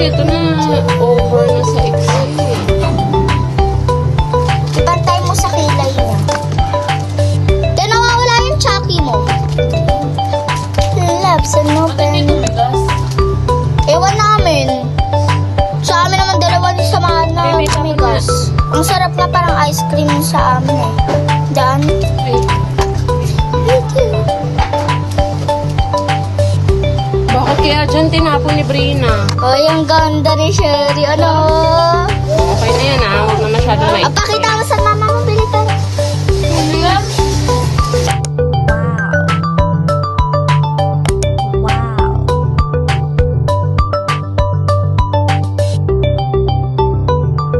dito na over na sa exit. Ibantay mo sa kilay niya. Kaya nawawala yung chucky mo. Love, sa no pen. Ewan namin. Sa amin naman dalawa ni sa mga na tumigas. Ang sarap nga parang ice cream sa amin eh. Daan kaya dyan tinapon ni Brina? Ay, ang ganda ni Sherry. Ano?